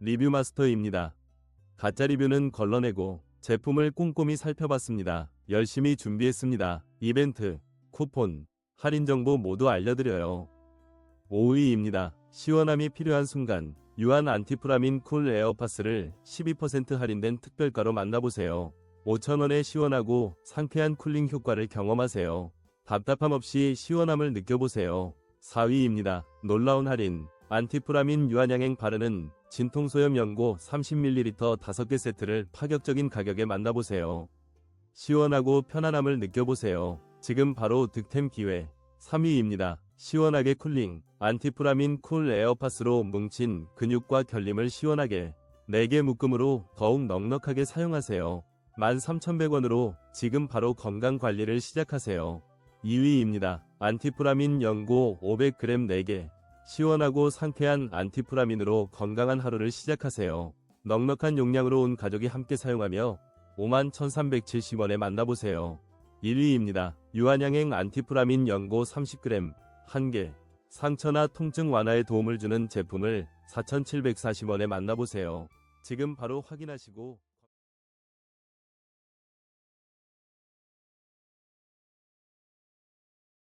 리뷰 마스터입니다. 가짜 리뷰는 걸러내고 제품을 꼼꼼히 살펴봤습니다. 열심히 준비했습니다. 이벤트, 쿠폰, 할인 정보 모두 알려드려요. 5위입니다. 시원함이 필요한 순간 유한 안티프라민 쿨 에어파스를 12% 할인된 특별가로 만나보세요. 5,000원에 시원하고 상쾌한 쿨링 효과를 경험하세요. 답답함 없이 시원함을 느껴보세요. 4위입니다. 놀라운 할인 안티프라민 유한양행 바르는 진통소염 연고 30ml 5개 세트를 파격적인 가격에 만나보세요. 시원하고 편안함을 느껴보세요. 지금 바로 득템 기회. 3위입니다. 시원하게 쿨링 안티프라민 쿨 에어파스로 뭉친 근육과 결림을 시원하게 4개 묶음으로 더욱 넉넉하게 사용하세요. 13,100원으로 지금 바로 건강 관리를 시작하세요. 2위입니다. 안티프라민 연고 500g 4개. 시원하고 상쾌한 안티프라민으로 건강한 하루를 시작하세요. 넉넉한 용량으로 온 가족이 함께 사용하며 51,370원에 만나보세요. 1위입니다. 유한양행 안티프라민 연고 30g 1개. 상처나 통증 완화에 도움을 주는 제품을 4,740원에 만나보세요. 지금 바로 확인하시고